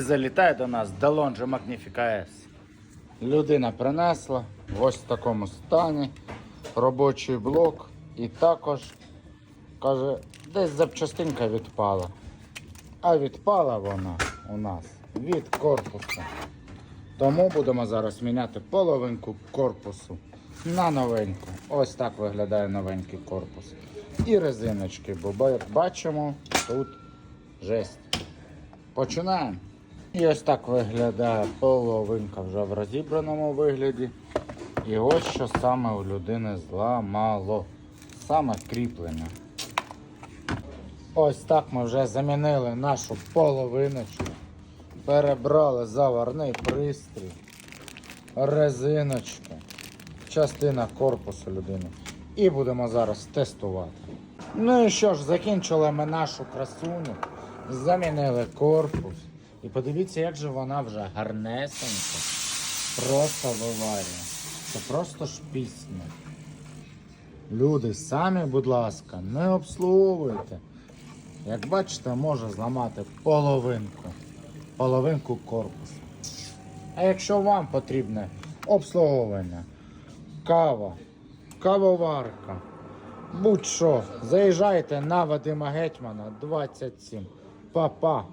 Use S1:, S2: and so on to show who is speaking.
S1: Залітає до нас Delonge Magnifica S. Людина принесла в ось такому стані робочий блок і також каже, десь запчастинка відпала. А відпала вона у нас від корпусу. Тому будемо зараз міняти половинку корпусу на новеньку. Ось так виглядає новенький корпус. І резиночки, бо ба- бачимо, тут жесть. Починаємо. І ось так виглядає половинка вже в розібраному вигляді. І ось що саме у людини зламало. Саме кріплення. Ось так ми вже замінили нашу половиночку. Перебрали заварний пристрій, резиночку, частина корпусу людини. І будемо зараз тестувати. Ну і що ж, закінчили ми нашу красуню, замінили корпус. І подивіться, як же вона вже гарнесенько просто виварює. Це просто ж пісня. Люди, самі, будь ласка, не обслуговуйте. Як бачите, може зламати половинку. Половинку корпусу. А якщо вам потрібне обслуговування, кава, кавоварка, будь-що, заїжджайте на Вадима Гетьмана 27. Па-па.